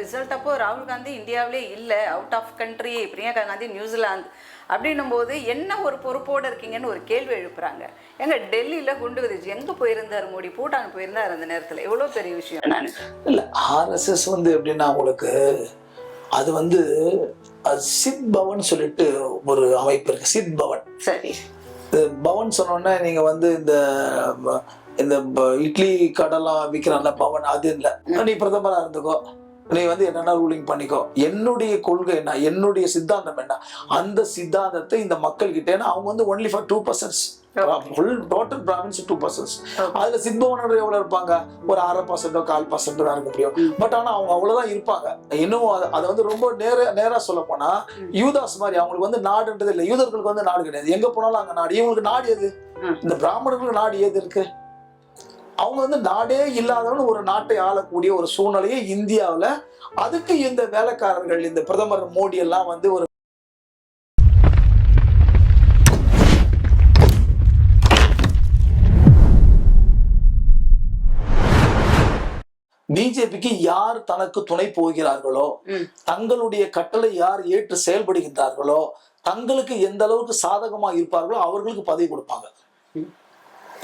Result அப்போ ராகுல் காந்தி இந்தியாவிலே இல்லை out of country Priyanka Gandhi New Zealand அப்படின்னும் போது என்ன ஒரு பொறுப்போடு இருக்கீங்கன்னு ஒரு கேள்வி எழுப்புறாங்க. எங்க டெல்லியில் குண்டு விதிச்சு எங்கே போயிருந்தார் மோடி? பூட்டான் போயிருந்தார் அந்த நேரத்தில். எவ்வளோ பெரிய விஷயம். நான் இல்ல ஆர்எஸ்எஸ் வந்து எப்படின்னா உங்களுக்கு அது வந்து சித் பவன் சொல்லிட்டு ஒரு அமைப்பு இருக்கு. சித் பவன். சரி. பவன் சொன்னோன்னே நீங்க வந்து இந்த இந்த இட்லி கடலாம் விற்கிறான்ல பவன் அது இல்ல. நீ பிரதமரா இருந்துக்கோ. நீ வந்து என்னென்ன ரூலிங் பண்ணிக்கோ என்னுடைய கொள்கை என்ன என்னுடைய சித்தாந்தம் என்ன அந்த சித்தாந்தத்தை இந்த மக்கள் கிட்ட ஏன்னா அவங்க வந்து only for two persons full total Brahmins two persons அதுல சித்பவனர் எவ்வளவு இருப்பாங்க? ஒரு அரை பர்சன்டோ கால் பர்சன்ட் தான் இருக்க முடியும் பட் ஆனா அவங்க அவ்வளவுதான் இருப்பாங்க. இன்னும் அது- வந்து ரொம்ப நேர நேரா சொல்ல போனா யூதாஸ் மாதிரி அவங்களுக்கு வந்து நாடுன்றது இல்லை. யூதர்களுக்கு வந்து நாடு கிடையாது. எங்க போனாலும் அங்க நாடு. இவங்களுக்கு நாடு எது. இந்த பிராமணர்களுக்கு நாடு ஏது இருக்கு? அவங்க வந்து நாடே இல்லாதவன் ஒரு நாட்டை ஆளக்கூடிய ஒரு சூழ்நிலையை இந்தியாவுல அதுக்கு இந்த வேலைக்காரர்கள் இந்த பிரதமர் மோடி எல்லாம் வந்து ஒரு பிஜேபிக்கு யார் தனக்கு துணை போகிறார்களோ. தங்களுடைய கட்டளை யார் ஏற்று செயல்படுகின்றார்களோ தங்களுக்கு எந்த அளவுக்கு சாதகமா இருப்பார்களோ அவர்களுக்கு பதவி கொடுப்பாங்க.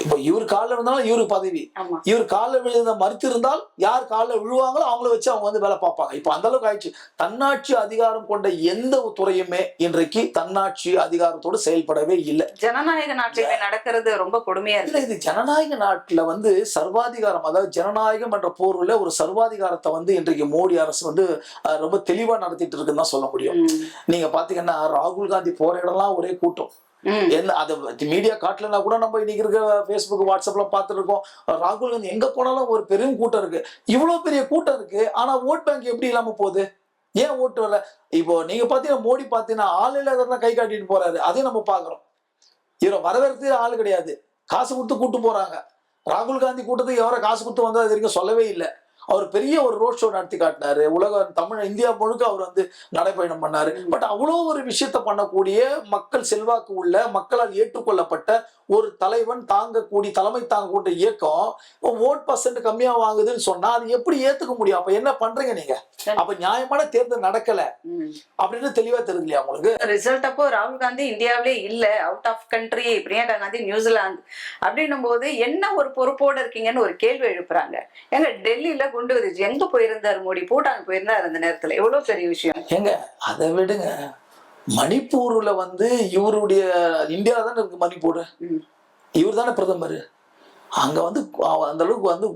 இப்போ இவர் காலில் விழுந்தாலும் இவருக்கு பதவி. இவர் காலில் விழுந்த மறுத்து இருந்தால் யார் காலில் விழுவாங்களோ அவங்கள வச்சு அவங்க வந்து வேலை பார்ப்பாங்க. இப்போ அந்த அளவுக்கு ஆயிடுச்சு. தன்னாட்சி அதிகாரம் கொண்ட எந்த துறையுமே இன்றைக்கு தன்னாட்சி அதிகாரத்தோடு செயல்படவே இல்லை. ஜனநாயக நாட்டில் நடக்கிறது ரொம்ப கொடுமையா இல்ல இது ஜனநாயக நாட்டுல வந்து சர்வாதிகாரம் அதாவது ஜனநாயகம் என்ற போர்வுல ஒரு சர்வாதிகாரத்தை வந்து இன்றைக்கு மோடி அரசு வந்து ரொம்ப தெளிவா நடத்திட்டு இருக்குன்னு தான் சொல்ல முடியும். நீங்க பாத்தீங்கன்னா ராகுல் காந்தி போற இடம்லாம் ஒரே கூட்டம். என்ன அது மீடியா காட்டலன்னா கூட நம்ம இன்னைக்கு இருக்க ஃபேஸ்புக் வாட்ஸ்அப்ல பார்த்துட்டு இருக்கோம் ராகுல் காந்தி எங்க போனாலும் ஒரு பெரும் கூட்டம் இருக்கு. இவ்வளவு பெரிய கூட்டம் இருக்கு. ஆனா ஓட் பேங்க் எப்படி இல்லாம போகுது? ஏன் ஓட்டு வரல? இப்போ நீங்க பாத்தீங்கன்னா மோடி பாத்தீங்கன்னா ஆள் இல்லாத கை காட்டிட்டு போறாரு. அதையும் நம்ம பாக்குறோம் இவரை வரவேற்கிறது ஆள் கிடையாது. காசு கொடுத்து கூட்டு போறாங்க. ராகுல் காந்தி கூட்டத்துக்கு எவரை காசு கொடுத்து வந்தா அது வரைக்கும் சொல்லவே இல்லை. அவர் பெரிய ஒரு ரோட் ஷோ நடத்தி காட்டினாரு. உலக தமிழ் இந்தியா முழுக்க அவர் வந்து நடைபயணம் பண்ணாரு. பட் அவ்வளோ ஒரு விஷயத்த பண்ணக்கூடிய மக்கள் செல்வாக்கு உள்ள மக்களால் ஏற்றுக்கொள்ளப்பட்ட ஒரு தலைவன் தாங்கக்கூடிய தலைமை தாங்கக்கூடிய இயக்கம் ஓட் பர்சன்ட் கம்மியா வாங்குதுன்னு சொன்னா அது எப்படி ஏத்துக்க முடியும்? அப்ப என்ன பண்றீங்க நீங்க? அப்ப நியாயமான தேர்தல் நடக்கல. அப்படின்னு தெளிவா தெரியுது உங்களுக்கு? ரிசல்ட் அப்போ ராகுல் காந்தி இந்தியாவிலே இல்ல. Out of country Priyanka Gandhi New Zealand அப்படின்னும் போது என்ன ஒரு பொறுப்போடு இருக்கீங்கன்னு ஒரு கேள்வி எழுப்புறாங்க. எங்க டெல்லியில குண்டு விதிச்சு எங்க போயிருந்தார் மோடி? பூட்டான் போயிருந்தார் அந்த நேரத்துல. எவ்வளவு பெரிய விஷயம். ஏங்க அதை விடுங்க. மணிப்பூர்ல வந்து இவருடைய இந்தியாவில் தானே இருக்கு மணிப்பூர். இவர் தானே பிரதமர்? அங்க வந்து அந்த அளவுக்கு வந்து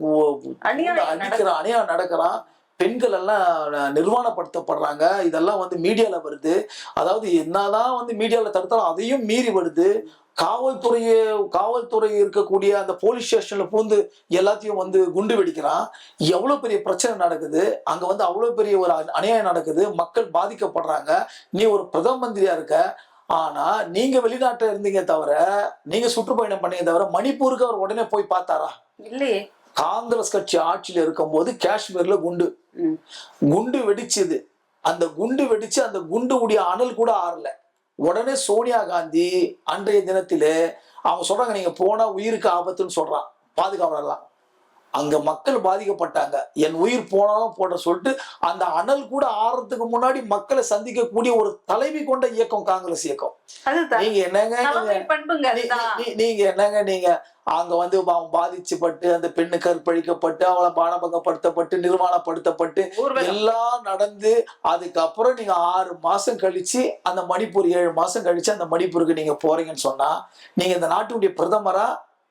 அடிக்கிறான் அநியாயம் நடக்கிறான் பெண்கள் எல்லாம் நிர்வாணப்படுத்தப்படுறாங்க. இதெல்லாம் வந்து மீடியாவில் வருது. அதாவது என்னதான் வந்து மீடியாவில் தடுத்தாலும் அதையும் மீறி வருது. காவல்துறையை காவல்துறை இருக்கக்கூடிய அந்த போலீஸ் ஸ்டேஷன்ல பூந்து எல்லாத்தையும் வந்து குண்டு வெடிக்கிறான். எவ்வளவு பெரிய பிரச்சனை நடக்குது? அங்க வந்து அவ்வளவு பெரிய ஒரு அநியாயம் நடக்குது. மக்கள் பாதிக்கப்படுறாங்க. நீ ஒரு பிரதம மந்திரியா இருக்க. ஆனா நீங்க வெளிநாட்டுல இருந்தீங்க தவிர நீங்க சுற்றுப்பயணம் பண்ணீங்க தவிர மணிப்பூருக்கு அவர் உடனே போய் பார்த்தாரா? இல்லையே. காங்கிரஸ் கட்சி ஆட்சியில இருக்கும்போது காஷ்மீர்ல குண்டு. குண்டு வெடிச்சுது. அந்த குண்டு வெடிச்சு அந்த குண்டு உடைய அனல் கூட ஆறல. உடனே சோனியா காந்தி அன்றைய தினத்திலே அவங்க சொல்றாங்க நீங்க போனா உயிருக்கு ஆபத்துன்னு சொல்றான். பாதுகாவலர்லாம். அங்க மக்கள் பாதிக்கப்பட்டாங்க. என் உயிர் போனாலும் போட சொல்லிட்டு அந்த அனல் கூட ஆறதுக்கு முன்னாடி மக்களை சந்திக்கக்கூடிய ஒரு தலைவி கொண்ட இயக்கம் காங்கிரஸ் இயக்கம். நீங்க என்னங்க நீங்க? தலைமை என்னங்க நீங்க? அங்க வந்து பாதிச்சுப்பட்டு அந்த பெண்ணு கற்பழிக்கப்பட்டு அவளை பானபங்கப்படுத்தப்பட்டு நிர்மாணப்படுத்தப்பட்டு ஊர்வலம். எல்லாம் நடந்து அதுக்கப்புறம் நீங்க ஆறு மாசம் கழிச்சு அந்த மணிப்பூர் ஏழு மாசம் கழிச்சு அந்த மணிப்பூருக்கு நீங்க போறீங்கன்னு சொன்னா நீங்க இந்த நாட்டுடைய பிரதமரா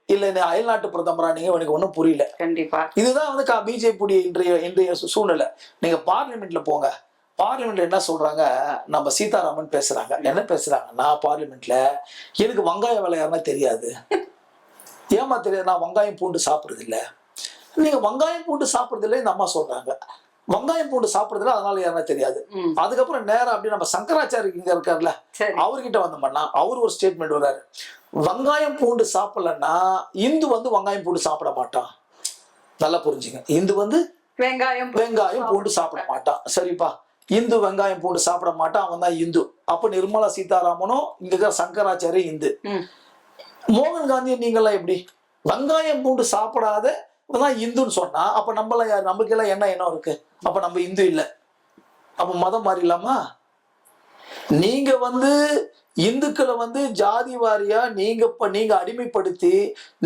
இல்ல இந்த அயல்நாட்டு பிரதமரா நீங்க எனக்கு ஒண்ணும் புரியல. கண்டிப்பா. இதுதான் வந்து பிஜேபி இன்றைய இன்றைய சூழ்நிலை. நீங்க பார்லிமெண்ட்ல போங்க. பார்லிமெண்ட்ல என்ன சொல்றாங்க? நம்ம சீதாராமன் பேசுறாங்க. என்ன பேசுறாங்கன்னா பார்லிமெண்ட்ல எனக்கு வெங்காய விலை யாருன்னா தெரியாது. ஏமா தெரியாது? நான் வெங்காயம் பூண்டு சாப்பிடுறது இல்ல நீங்க வெங்காயம் பூண்டு சாப்பிடுறது இல்லை இந்த அம்மா சொல்றாங்க. வெங்காயம் பூண்டு சாப்பிடுறது இல்ல அதனால யாருன்னா தெரியாது. அதுக்கப்புறம் நேரா அப்படி நம்ம சங்கராச்சாரி இங்க இருக்காருல்ல அவர்கிட்ட வந்தோம்னா அவர் ஒரு ஸ்டேட்மெண்ட் வர்றாரு வெங்காயம் பூண்டு சாப்பிடலன்னா இந்து வந்து வெங்காயம் பூண்டு சாப்பிட மாட்டான். நல்லா புரிஞ்சுங்க. இந்து வந்து வெங்காயம் வெங்காயம் பூண்டு சாப்பிட மாட்டான். சரிப்பா. இந்து வெங்காயம் பூண்டு சாப்பிட மாட்டான். அவன் தான் இந்து. அப்ப நிர்மலா சீதாராமனும் இங்க இருக்கிற சங்கராச்சாரிய இந்து. மோகன் காந்தி நீங்களாம் எப்படி? வெங்காயம் பூண்டு சாப்பிடாத தான் இந்துன்னு சொன்னா அப்ப நம்மளாம் யார் நம்மளுக்கு எல்லாம் என்ன எண்ணம் இருக்கு? அப்ப நம்ம இந்து இல்ல. அப்ப மதம் மாறிடலாமா? நீங்க வந்து இந்துக்களை வந்து ஜாதி வாரியா நீங்க இப்ப நீங்க அடிமைப்படுத்தி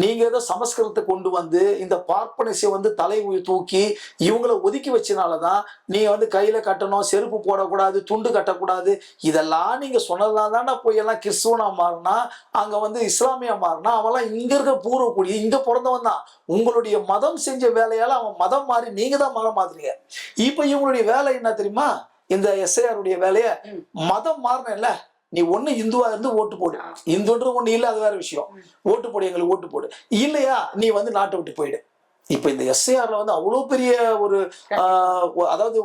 நீங்க ஏதோ சமஸ்கிருதத்தை கொண்டு வந்து இந்த பார்ப்பனசிய வந்து தலை தூக்கி இவங்கள ஒதுக்கி வச்சனாலதான் நீங்க வந்து கையில கட்டணும் செருப்பு போடக்கூடாது துண்டு கட்டக்கூடாது. இதெல்லாம் நீங்க சொன்னதுனால தானே போய் எல்லாம் கிறிஸ்துவனா மாறினா அங்க வந்து இஸ்லாமியா மாறினா அவன்லாம் இங்க இருக்க பூர்வக்குடி இங்க பிறந்தவன் தான். உங்களுடைய மதம் செஞ்ச வேலையால அவன் மதம் மாறி நீங்க தான் மதம் மாத்துறீங்க இப்ப இவங்களுடைய வேலை என்ன தெரியுமா? இந்த எஸ்ஐஆருடைய வேலைய. மதம் மாறினல நீ ஒண்ணு இந்துவா இருந்து ஓட்டு போடு. இந்துன்றது ஒண்ணு இல்ல அது வேற விஷயம். ஓட்டு போடு எங்களுக்கு ஓட்டு போடு. இல்லையா நீ வந்து நாட்டை விட்டு போயிடு. இப்ப இந்த எஸ்ஐஆர்ல வந்து அவ்வளவு பெரிய ஒரு அதாவது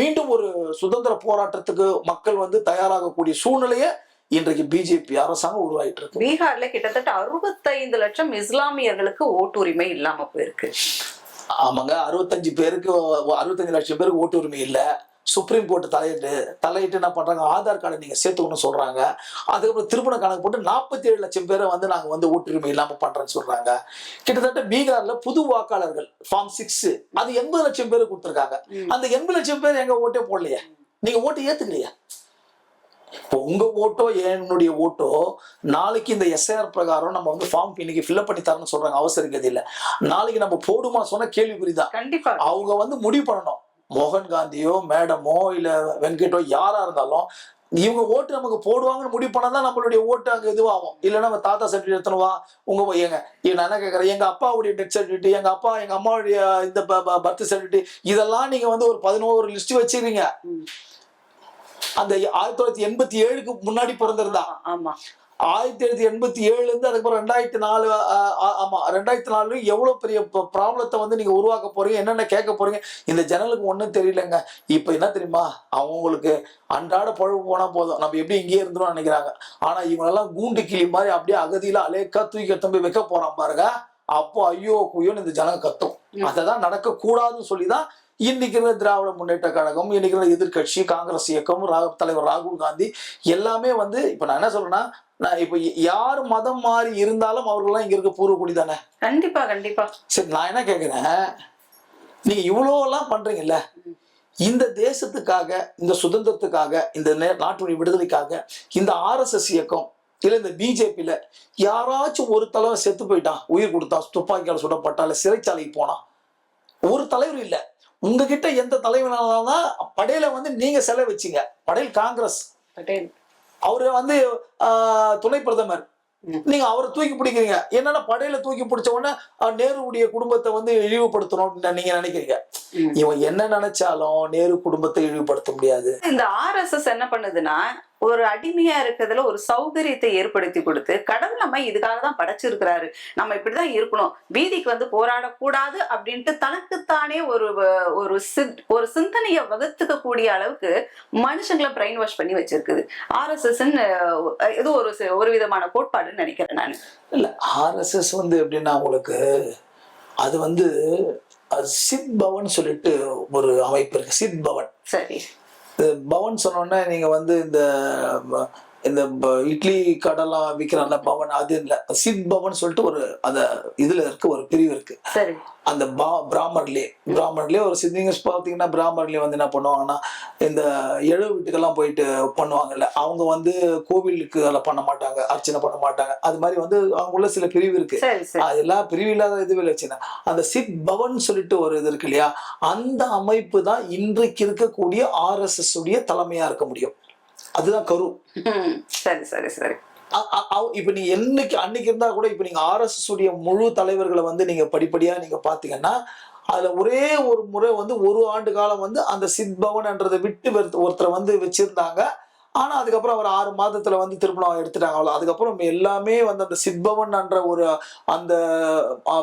மீண்டும் ஒரு சுதந்திர போராட்டத்துக்கு மக்கள் வந்து தயாராகக்கூடிய சூழ்நிலையை இன்றைக்கு பிஜேபி அரசாங்கம் உருவாயிட்டு இருக்கு. பீகார்ல கிட்டத்தட்ட அறுபத்தைந்து லட்சம் இஸ்லாமியர்களுக்கு ஓட்டுரிமை இல்லாம போயிருக்கு. ஆமாங்க அறுபத்தஞ்சு பேருக்கு அறுபத்தஞ்சு லட்சம் பேருக்கு ஓட்டு உரிமை இல்ல. சுப்ரீம் கோர்ட் தலையிட்டு தலையிட்டு என்ன பண்றாங்க? ஆதார் கார்டை நீங்க சேர்த்துக்கணும்னு சொல்றாங்க. அதுக்கப்புறம் திருமண கணக்கு போட்டு நாற்பத்தி ஏழு லட்சம் பேரை வந்து நாங்க வந்து ஓட்டுரிமை இல்லாம பண்றேன்னு சொல்றாங்க. கிட்டத்தட்ட பீகார்ல புது வாக்காளர்கள் ஃபார்ம் சிக்ஸ் அது எண்பது லட்சம் பேர் கொடுத்துருக்காங்க. அந்த எண்பது லட்சம் பேர் எங்க ஓட்டே போடலையே? நீங்க ஓட்டு ஏத்துக்கலையா? இப்போ உங்க ஓட்டோ என்னுடைய ஓட்டோ நாளைக்கு இந்த எஸ்ஐஆர் பிரகாரம் நம்ம வந்து ஃபார்ம் இன்னைக்கு ஃபில்அப் பண்ணி தரணும்னு சொல்றாங்க. அவசர கதியில நாளைக்கு நம்ம போடுமா சொன்னா கேள்விக்குறிதான். கண்டிப்பா. அவங்க வந்து முடிவு பண்ணணும். மோகன் காந்தியோ மேடமோ இல்ல வெங்கட்டோ யாரா இருந்தாலும் இவங்க ஓட்டு நமக்கு போடுவாங்கன்னு முடிவு பண்ணாதான் நம்மளுடைய ஓட்டு அங்க இதுவாகும். இல்லைன்னா நம்ம தாத்தா சர்டிஃபிகேட் எடுத்துன்னு வா உங்க போய் எங்க நான் என்ன கேட்கறேன்? எங்க அப்பாவுடைய டெத் சர்டிஃபிகேட் எங்க அப்பா எங்க அம்மாவுடைய இந்த பர்த் சர்டிஃபிகேட் இதெல்லாம் நீங்க வந்து ஒரு பதினோரு லிஸ்ட் வச்சிருக்கீங்க. ம். அந்த ஆயிரத்தி தொள்ளாயிரத்தி எண்பத்தி ஏழுக்கு முன்னாடி பிறந்திருந்தா. ஆமா. ஆயிரத்தி தொள்ளாயிரத்தி எண்பத்தி ஏழுல இருந்து அதுக்கப்புறம் ரெண்டாயிரத்தி நாலு ஆமா ரெண்டாயிரத்தி நாலு எவ்வளவு பெரிய ப்ராப்ளத்தை வந்து நீங்க உருவாக்க போறீங்க என்னென்ன கேட்க போறீங்க இந்த ஜனலுக்கு ஒண்ணும் தெரியலங்க. இப்ப என்ன தெரியுமா அவங்களுக்கு அன்றாட பழகு போனா போதும். நம்ம எப்படி இங்கேயே இருந்துரும் நினைக்கிறாங்க. ஆனா இவங்க எல்லாம் கூண்டு கிளி மாதிரி அப்படியே அகதியில அலேக்கா தூக்கி எடுத்து போய் வைக்க போறான் பாருங்க. அப்போ ஐயோ குயோன்னு இந்த ஜனங்க கத்தும். ம். அததான் நடக்க கூடாதுன்னு சொல்லிதான் இன்னைக்கு இருக்கிற திராவிட முன்னேற்ற கழகம் இன்னைக்கு இருக்கிற எதிர்க்கட்சி காங்கிரஸ் இயக்கம் தலைவர் ராகுல் காந்தி எல்லாமே வந்து இப்ப நான் என்ன சொல்றேன்னா நான் இப்ப யார் மதம் மாறி இருந்தாலும் அவர்கள்லாம் இங்க இருக்க பூர்வக்குடி தானே? கண்டிப்பா கண்டிப்பா. சரி நான் என்ன கேக்குறேன்? நீங்க இவ்வளோ எல்லாம் பண்றீங்கல்ல இந்த தேசத்துக்காக இந்த சுதந்திரத்துக்காக இந்த நாட்டுடைய விடுதலைக்காக இந்த ஆர்எஸ்எஸ் இயக்கம் இல்ல இந்த பிஜேபியில யாராச்சும் ஒரு தலைவர் செத்து போயிட்டான் உயிர் கொடுத்தான் துப்பாக்கியால் சுடப்பட்டா இல்ல சிறைச்சாலைக்கு போனான். ஒரு தலைவர் இல்ல. உங்ககிட்ட எந்த தலைவனாலதான் படையில வந்து நீங்க செலை வச்சீங்க. படையில் காங்கிரஸ். பட்டேல் அவரு வந்து துணை பிரதமர். நீங்க அவரை தூக்கி பிடிக்கிறீங்க. என்னன்னா படையில தூக்கி பிடிச்ச உடனே ஆஹ், நேருவுடைய குடும்பத்தை வந்து இழிவுபடுத்தணும் நீங்க நினைக்கிறீங்க. இவன் என்ன நினைச்சாலும் நேரு குடும்பத்தை இழிவுபடுத்த முடியாது. இந்த ஆர்எஸ்எஸ் என்ன பண்ணுதுன்னா ஒரு அடிமையா இருக்கிறதுல ஒரு சௌகரியத்தை ஏற்படுத்தி கொடுத்து கடவுள் நம்ம இதுக்காக தான் படைச்சிருக்கிறாரு. நம்ம இப்படிதான் இருக்கணும். வீதிக்கு வந்து போராடக்கூடாது அப்படின்ட்டு தனக்குத்தானே ஒரு ஒரு ஒரு சிந்தனையை வகுத்துக்க கூடிய அளவுக்கு மனுஷங்களை பிரெயின் வாஷ் பண்ணி வச்சிருக்குது. ஆர்எஸ்எஸ் இது ஒரு ஒரு விதமான கோட்பாடுன்னு நினைக்கிறேன் நான். இல்ல ஆர்எஸ்எஸ் வந்து எப்படின்னா உங்களுக்கு அது வந்து சித் பவன் சொல்லிட்டு ஒரு அமைப்பு இருக்கு. சித் பவன். சரி. பவன் சொன்னோன்னே நீங்க வந்து இந்த இந்த இட்லி கடலாம் விற்கிறான்ல பவன் அது இல்ல. சித் பவன் சொல்லிட்டு ஒரு அந்த இதுல இருக்கு ஒரு பிரிவு இருக்கு. அந்த பா பிராமர்லே பிராமர்லேயே ஒரு சித்திங்க பார்த்தீங்கன்னா பிராமர்லேயே வந்து என்ன பண்ணுவாங்கன்னா இந்த எழு வீட்டுக்கெல்லாம் போயிட்டு பண்ணுவாங்கல்ல. அவங்க வந்து கோவிலுக்கு அதெல்லாம் பண்ண மாட்டாங்க அர்ச்சனை பண்ண மாட்டாங்க. அது மாதிரி வந்து அவங்களுள்ள சில பிரிவு இருக்கு. சரி சரி. அது எல்லாம் பிரிவு இல்லாத இது வச்சுன்னா அந்த சித் பவன் சொல்லிட்டு ஒரு இது இருக்கு இல்லையா? அந்த அமைப்பு தான் இன்றைக்கு இருக்கக்கூடிய ஆர்எஸ்எஸ் உடைய தலைமையா இருக்க முடியும். அதுதான் கரு. சரி சரி சரி. இப்ப நீங்க என்னைக்கு அன்னைக்கு இருந்தா கூட இப்ப நீங்க ஆர்எஸ்எஸ் உடைய முழு தலைவர்களை வந்து நீங்க படிப்படியா நீங்க பாத்தீங்கன்னா அதுல ஒரே ஒரு முறை வந்து ஒரு ஆண்டு காலம் வந்து அந்த சித் பவன்ன்றதை விட்டு ஒருத்தரை வந்து வச்சிருந்தாங்க. ஆனா அதுக்கப்புறம் அவர் ஆறு மாதத்துல வந்து திருமணம் எடுத்துட்டாங்க அவ்வளவு. அதுக்கப்புறம் எல்லாமே வந்து அந்த சித்பவன் என்ற ஒரு அந்த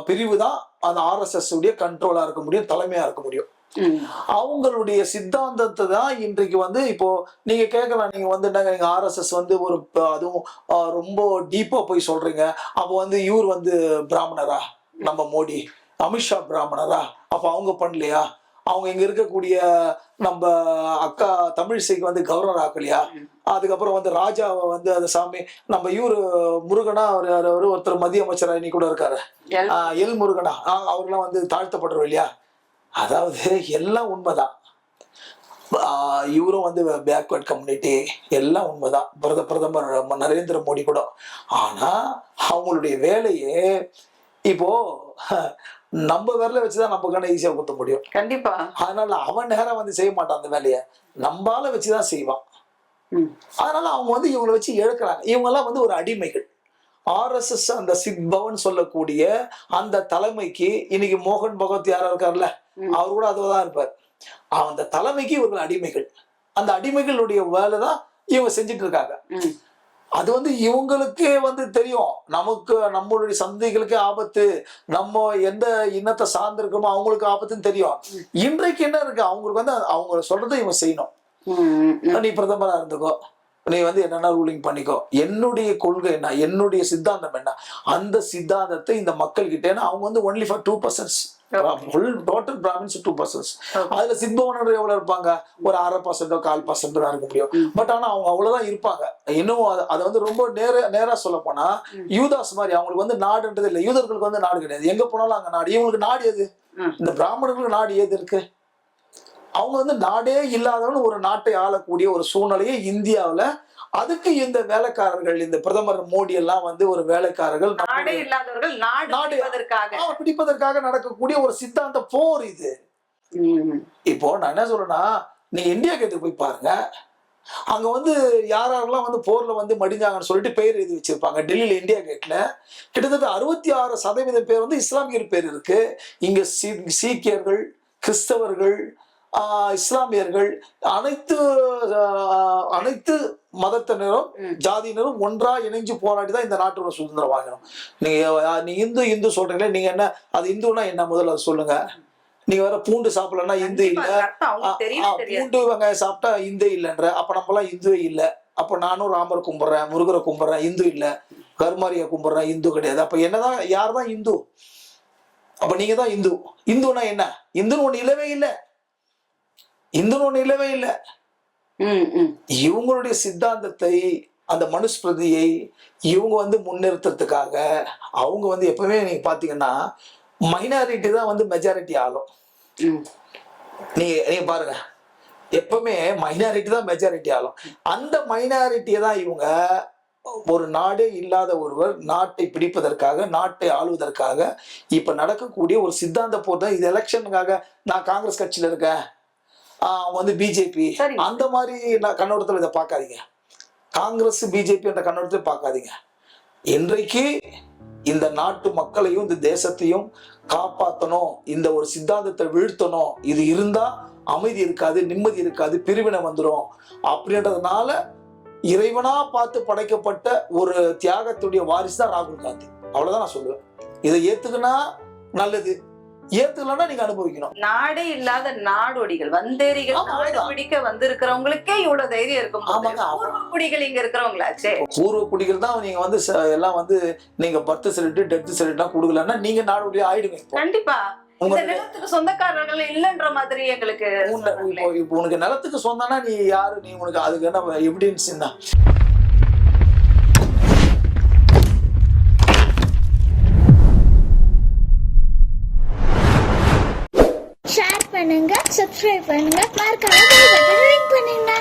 பிரிவு தான் அந்த ஆர்எஸ்எஸ் உடைய கண்ட்ரோலா இருக்க முடியும் தலைமையா இருக்க முடியும். அவங்களுடைய சித்தாந்தத்தை தான் இன்றைக்கு வந்து இப்போ நீங்க கேட்கலாம் நீங்க வந்து என்னங்க நீங்க ஆர்எஸ்எஸ் வந்து ஒரு அதுவும் ரொம்ப டீப்பா போய் சொல்றீங்க. அப்போ வந்து இவர் வந்து பிராமணரா? நம்ம மோடி. அமித்ஷா பிராமணரா? அப்ப அவங்க பண்ணலையா? அவங்க இங்க இருக்கக்கூடிய நம்ம அக்கா தமிழிசைக்கு வந்து கவர்னர் ஆக்கலையா? அதுக்கப்புறம் வந்து ராஜாவை வந்து அந்த சாமி நம்ம இவரு முருகனா அவர் ஒருத்தர் மத்திய அமைச்சரா இன்னைக்கு கூட இருக்காரு. எல்- முருகனா அவர்லாம் வந்து தாழ்த்தப்படுறோம் இல்லையா? அதாவது எல்லாம் உண்மைதான். இவரும் வந்து பேக்வர்ட் கம்யூனிட்டி எல்லாம் உண்மைதான். பிரத பிரதமர் நரேந்திர மோடி கூட. ஆனா அவங்களுடைய வேலையே இப்போ நம்ம விரல வச்சுதான் நம்ம கண்ணை ஈஸியா குத்த முடியும். கண்டிப்பா. அதனால அவன் நேரம் வந்து செய்ய மாட்டான் அந்த வேலையை. நம்மால வச்சுதான் செய்வான். அதனால அவங்க வந்து இவங்களை வச்சு இழக்கிறாங்க. இவங்கெல்லாம் வந்து ஒரு அடிமைகள். ஆர்எஸ்எஸ் அந்த சித் பவன் சொல்லக்கூடிய அந்த தலைமைக்கு இன்னைக்கு மோகன் பகவத் யாரா இருக்கார்ல. அவர் கூட அதுதான் இருப்பார். அந்த தலைமைக்கு இவர்கள் அடிமைகள். அந்த அடிமைகளுடைய வேலை தான் இவங்க செஞ்சுட்டு இருக்காங்க. அது வந்து இவங்களுக்கே வந்து தெரியும். நமக்கு நம்மளுடைய சந்தைகளுக்கே ஆபத்து. நம்ம எந்த இனத்தை சார்ந்திருக்கோமோ அவங்களுக்கு ஆபத்துன்னு தெரியும். இன்றைக்கு என்ன இருக்கு? அவங்களுக்கு வந்து அவங்க சொல்றதை இவங்க செய்யணும். நீ பிரதமரா இருந்துக்கோ. நீ வந்து என்னென்ன ரூலிங் பண்ணிக்கோ. என்னுடைய கொள்கை என்ன? என்னுடைய சித்தாந்தம் என்ன? அந்த சித்தாந்தத்தை இந்த மக்கள் கிட்ட ஏன்னா அவங்க வந்து only for two persons full total Brahmins two persons அதுல சித்பவனர் எவ்வளவு இருப்பாங்க? ஒரு அரை பர்சன்டோ கால் பர்சன்டோ தான் இருக்க முடியும். பட் ஆனா அவங்க அவ்வளவுதான் இருப்பாங்க. இன்னும் அது- வந்து ரொம்ப நேர நேரா சொல்ல போனா யூதாஸ் மாதிரி அவங்களுக்கு வந்து நாடுன்றது இல்லை. யூதர்களுக்கு வந்து நாடு கிடையாது. எங்க போனாலும் அங்க நாடு. இவங்களுக்கு நாடு எது. இந்த பிராமணர்களுக்கு நாடு ஏது இருக்கு? அவங்க வந்து நாடே இல்லாதவன் ஒரு நாட்டை ஆளக்கூடிய ஒரு சூழ்நிலையை இந்தியாவுல அதுக்கு இந்த வேலைக்காரர்கள் இந்த பிரதமர் மோடி எல்லாம் வந்து ஒரு வேலைக்காரர்கள் நாடே இல்லாதவர்கள் நாடு பிடிப்பதற்காக. நடக்கக்கூடிய ஒரு சித்தாந்த போர் இது. இப்போ நான் என்ன சொல்றேன்னா நீங்க இந்தியா கேட்டுக்கு போய் பாருங்க. அங்க வந்து யார் யாரெல்லாம் வந்து போர்ல வந்து மடிஞ்சாங்கன்னு சொல்லிட்டு பேர் எழுதி வச்சிருப்பாங்க. டெல்லியில இந்தியா கேட்ல. கிட்டத்தட்ட அறுபத்தி ஆறு சதவீதம் பேர் வந்து இஸ்லாமியர் பேர் இருக்கு. இங்க சீக்கியர்கள் கிறிஸ்தவர்கள் இஸ்லாமியர்கள் அனைத்து அனைத்து மதத்தினரும். ஜாதியினரும் ஒன்றா இணைஞ்சு போராடி தான் இந்த நாட்டோட சுதந்திரம் வாங்கணும். நீங்க நீங்க இந்து இந்து சொல்றீங்களே நீங்க என்ன அது இந்துன்னா என்ன? முதல்ல அதை சொல்லுங்க. நீங்க வேற பூண்டு சாப்பிடலன்னா இந்து இல்ல. பூண்டு வெங்காயம் சாப்பிட்டா இந்து இல்லைன்ற அப்ப நம்மலாம் இந்துவே இல்ல. அப்ப நானும் ராமர் கும்பிடுறேன் முருகரை கும்பிடுறேன் இந்து இல்ல. கருமாரியை கும்பிடுறேன் இந்து கிடையாது. அப்ப என்னதான் யார் தான் இந்து? அப்ப நீங்க தான் இந்து. இந்துனா என்ன? இந்துன்னு ஒண்ணு இல்லவே இல்லை. இந்துன்னு இல்லவே இல்லை. இவங்களுடைய சித்தாந்தத்தை அந்த மனுஸ்மிருதியை இவங்க வந்து முன்னிறுத்துறதுக்காக அவங்க வந்து எப்பவுமே நீங்க பாத்தீங்கன்னா மைனாரிட்டி தான் வந்து மெஜாரிட்டி ஆளும் ம். நீங்க நீங்க பாருங்க. எப்பவுமே மைனாரிட்டி தான் மெஜாரிட்டி ஆளும் அந்த மைனாரிட்டியை தான் இவங்க ஒரு நாடே இல்லாத ஒருவர் நாட்டை பிடிப்பதற்காக நாட்டை ஆளுவதற்காக இப்ப நடக்கக்கூடிய ஒரு சித்தாந்த போர் தான். இது எலெக்ஷனுக்காக நான் காங்கிரஸ் கட்சியில இருக்கேன். வந்து பிஜேபி. அந்த மாதிரி நான் கண்ணோட்டத்துல இதை பார்க்காதீங்க. காங்கிரஸ் பிஜேபி என்ற கண்ணோட்டத்தை பார்க்காதீங்க. இன்றைக்கு இந்த நாட்டு மக்களையும் இந்த தேசத்தையும் காப்பாற்றணும் இந்த ஒரு சித்தாந்தத்தை வீழ்த்தணும். இது இருந்தா அமைதி இருக்காது நிம்மதி இருக்காது பிரிவினை வந்துடும் அப்படின்றதுனால இறைவனா பார்த்து படைக்கப்பட்ட ஒரு தியாகத்துடைய வாரிசு தான் ராகுல் காந்தி. அவ்வளவுதான் நான் சொல்லுவேன். இதை ஏத்துக்குனா நல்லது. ஏத்துக்கலன்னா நீங்க அனுபவிக்கணும் நாடே இல்லாத நாடோடிகள் வந்தேரிகள் நாடு. பிடிக்க வந்திருக்கிறவங்களுக்கே இவ்வளவு தைரியம் இருக்கும் ஆமா. குடிகள் இங்க இருக்கிறவங்களாச்சே பூர்வ குடிகள் தான் நீங்க வந்து எல்லாம் வந்து நீங்க பர்த் சர்டிஃபிகேட் டெத் சர்டிஃபிகேட் கொடுக்கலன்னா நீங்க நாடுடைய ஆயிடுங்க. கண்டிப்பா இந்த நிலத்துக்கு சொந்தக்காரர்கள் இல்லைன்ற மாதிரி எங்களுக்கு உனக்கு நிலத்துக்கு சொந்தம்னா நீ யாரு நீ உனக்கு அதுக்கு என்ன எவிடன்ஸ் என்ன பண்ணுங்க சப்ஸ்கிரைப் பண்ணுங்க